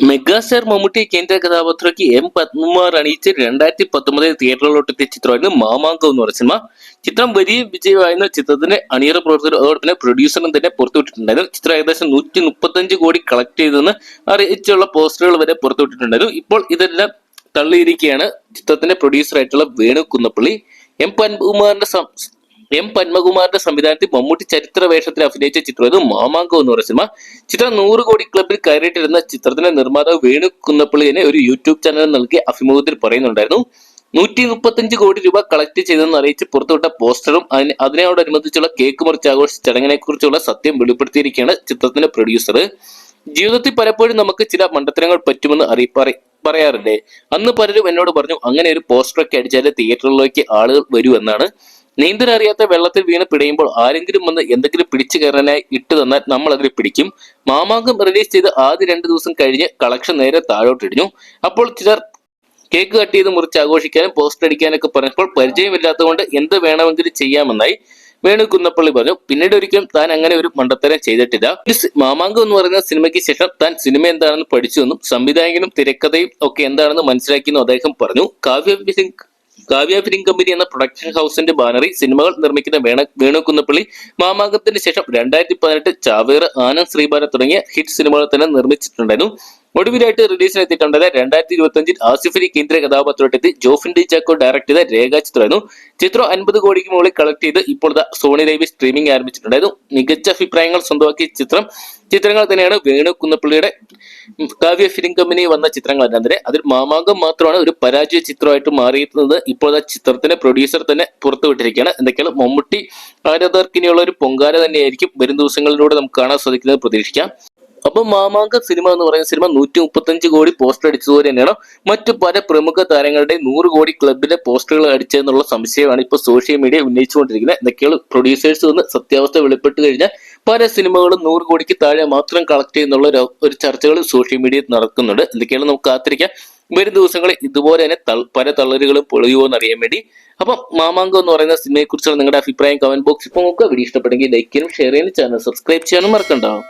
Megastar Mammootty കേന്ദ്ര കഥാപാത്രയ്ക്ക് M Padmakumar അണിയിച്ച് രണ്ടായിരത്തി പത്തൊമ്പതിൽ തിയേറ്ററിലോട്ട് എത്തിയ ചിത്രമായിരുന്നു മാമാങ്കം എന്ന് പറഞ്ഞ സിനിമ. ചിത്രം വലിയ വിജയമായിരുന്ന ചിത്രത്തിന്റെ അണിയറ പ്രവർത്തകർ അതോടൊപ്പം തന്നെ പ്രൊഡ്യൂസറും തന്നെ പുറത്തുവിട്ടിട്ടുണ്ടായിരുന്നു. ചിത്രം ഏകദേശം നൂറ്റി മുപ്പത്തഞ്ച് കോടി കളക്ട് ചെയ്തെന്ന് അറിയിച്ചുള്ള പോസ്റ്ററുകൾ വരെ പുറത്തുവിട്ടിട്ടുണ്ടായിരുന്നു. ഇപ്പോൾ ഇതെല്ലാം തള്ളിയിരിക്കുകയാണ് ചിത്രത്തിന്റെ പ്രൊഡ്യൂസർ ആയിട്ടുള്ള വേണു കുന്നപ്പള്ളി എം പത്മകുമാറിന്റെ എം പത്മകുമാറിന്റെ സംവിധാനത്തിൽ മമ്മൂട്ടി ചരിത്ര വേഷത്തിൽ അഭിനയിച്ച ചിത്രമായിരുന്നു മാമാങ്കം എന്ന് പറയുന്ന സിനിമ. ചിത്രം നൂറ് കോടി ക്ലബിൽ കയറിയിട്ടിരുന്ന ചിത്രത്തിന്റെ നിർമ്മാതാവ് വേണു കുന്നപ്പള്ളി തന്നെ ഒരു യൂട്യൂബ് ചാനൽ നൽകിയ അഭിമുഖത്തിൽ പറയുന്നുണ്ടായിരുന്നു. നൂറ്റി മുപ്പത്തഞ്ച് കോടി രൂപ കളക്ട് ചെയ്തെന്ന് അറിയിച്ച് പുറത്തുവിട്ട പോസ്റ്ററും അതിന് അതിനോടനുബന്ധിച്ചുള്ള കേക്ക് മുറിച്ച് ആഘോഷ ചടങ്ങിനെ കുറിച്ചുള്ള സത്യം വെളിപ്പെടുത്തിയിരിക്കുകയാണ് ചിത്രത്തിന്റെ പ്രൊഡ്യൂസർ. ജീവിതത്തിൽ പലപ്പോഴും നമുക്ക് ചില മണ്ടത്തരങ്ങൾ പറ്റുമെന്ന് അറിയിപ്പറി പറ- പറയാറില്ലേ അന്ന് പലരും എന്നോട് പറഞ്ഞു അങ്ങനെ ഒരു പോസ്റ്ററൊക്കെ അടിച്ചാൽ തിയേറ്ററിലേക്ക് ആളുകൾ വരൂ എന്നാണ്. നീന്തലറിയാത്ത വെള്ളത്തിൽ വീണ് പിടയുമ്പോൾ ആരെങ്കിലും വന്ന് എന്തെങ്കിലും പിടിച്ചു കയറാനായി ഇട്ടു തന്നാൽ നമ്മൾ അതിൽ പിടിക്കും. മാമാങ്കം റിലീസ് ചെയ്ത് ആദ്യ രണ്ട് ദിവസം കഴിഞ്ഞ് കളക്ഷൻ നേരെ താഴോട്ടിടിഞ്ഞു. അപ്പോൾ ചിലർ കേക്ക് കട്ട് ചെയ്ത് മുറിച്ച് ആഘോഷിക്കാനും പോസ്റ്റർ അടിക്കാനൊക്കെ പറഞ്ഞപ്പോൾ പരിചയമില്ലാത്തതുകൊണ്ട് എന്ത് വേണമെങ്കിലും ചെയ്യാമെന്നായി വേണു കുന്നപ്പള്ളി പറഞ്ഞു. പിന്നീട് ഒരിക്കലും താൻ അങ്ങനെ ഒരു മണ്ടത്തരം ചെയ്തിട്ടില്ല. മാമാങ്കം എന്ന് പറയുന്ന സിനിമയ്ക്ക് ശേഷം താൻ സിനിമ എന്താണെന്ന് പഠിച്ചുവെന്നും സംവിധായകനും തിരക്കഥയും ഒക്കെ എന്താണെന്ന് മനസ്സിലാക്കിയെന്നും അദ്ദേഹം പറഞ്ഞു. കാവ്യ കാവ്യ ഫിലിം കമ്പനി എന്ന പ്രൊഡക്ഷൻ ഹൗസിന്റെ ബാനറിൽ സിനിമകൾ നിർമ്മിക്കുന്ന വേണ വേണു കുന്നപ്പള്ളി മാമാങ്കത്തിന് ശേഷം രണ്ടായിരത്തി പതിനെട്ട് ചാവേറ് ആനന്ദ് ശ്രീബാല തുടങ്ങിയ ഹിറ്റ് സിനിമകൾ തന്നെ നിർമ്മിച്ചിട്ടുണ്ടായിരുന്നു. ഒടുവിലായിട്ട് റിലീസിനെത്തിയിട്ടുണ്ടത് രണ്ടായിരത്തി ഇരുപത്തി അഞ്ചിൽ ആസിഫലി കേന്ദ്ര കഥാപാത്രത്തെത്തി ജോഫിൻ ഡി ചാക്കോ ഡയറക്ട് ചെയ്ത രേഖാ ചിത്രമായിരുന്നു. ചിത്രം അൻപത് കോടിക്ക് മുകളിൽ കളക്ട് ചെയ്ത് ഇപ്പോൾ സോണി ലൈവ് സ്ട്രീമിംഗ് ആരംഭിച്ചിട്ടുണ്ടായിരുന്നു. മികച്ച അഭിപ്രായങ്ങൾ സ്വന്തമാക്കിയ ചിത്രം. ചിത്രങ്ങൾ തന്നെയാണ് വേണു കുന്നപ്പള്ളിയുടെ കാവ്യ ഫിലിം കമ്പനി വന്ന ചിത്രങ്ങൾ തന്നെ. അതിൽ മാമാങ്കം മാത്രമാണ് ഒരു പരാജയ ചിത്രമായിട്ട് മാറിയിരുന്നത് ഇപ്പോൾ ആ ചിത്രത്തിന്റെ പ്രൊഡ്യൂസർ തന്നെ പുറത്തുവിട്ടിരിക്കുകയാണ് എന്തൊക്കെയാണ്? മമ്മൂട്ടി ആരാധകർക്കിനിയുള്ള ഒരു പൊങ്കാല തന്നെയായിരിക്കും വരും ദിവസങ്ങളിലൂടെ നമുക്ക് കാണാൻ സാധിക്കുന്നത് പ്രതീക്ഷിക്കാം. അപ്പൊ മാമാങ്ക സിനിമ എന്ന് പറയുന്ന സിനിമ നൂറ്റി മുപ്പത്തഞ്ച് കോടി പോസ്റ്റർ അടിച്ചതുപോലെ തന്നെയാണ്. മറ്റു പല പ്രമുഖ താരങ്ങളുടെ നൂറ് കോടി ക്ലബിലെ പോസ്റ്ററുകൾ അടിച്ചതെന്നുള്ള സംശയമാണ് ഇപ്പോൾ സോഷ്യൽ മീഡിയ ഉന്നയിച്ചുകൊണ്ടിരിക്കുന്നത്. എന്തൊക്കെയാണ് പ്രൊഡ്യൂസേഴ്സ് നിന്ന് സത്യാവസ്ഥ വെളിപ്പെട്ട് കഴിഞ്ഞാൽ പല സിനിമകളും നൂറ് കോടിക്ക് താഴെ മാത്രം കളക്ട് ചെയ്യുന്നുള്ള ഒരു ചർച്ചകൾ സോഷ്യൽ മീഡിയയിൽ നടക്കുന്നുണ്ട്. എന്തൊക്കെയാണ് നമുക്ക് കാത്തിരിക്കാം. വരും ദിവസങ്ങളിൽ ഇതുപോലെ തന്നെ പല തള്ളലുകളും പൊളിയുമോ എന്ന് അറിയാൻ വേണ്ടി. അപ്പം മാമാങ്കം എന്ന് പറയുന്ന സിനിമയെക്കുറിച്ചുള്ള നിങ്ങളുടെ അഭിപ്രായം കമന്റ് ബോക്സിൽ നോക്കുക. വീഡിയോ ഇഷ്ടപ്പെട്ടെങ്കിൽ ലൈക്ക് ചെയ്യാനും ഷെയർ ചെയ്യാനും ചാനൽ സബ്സ്ക്രൈബ് ചെയ്യാനും മറക്കണ്ടാവും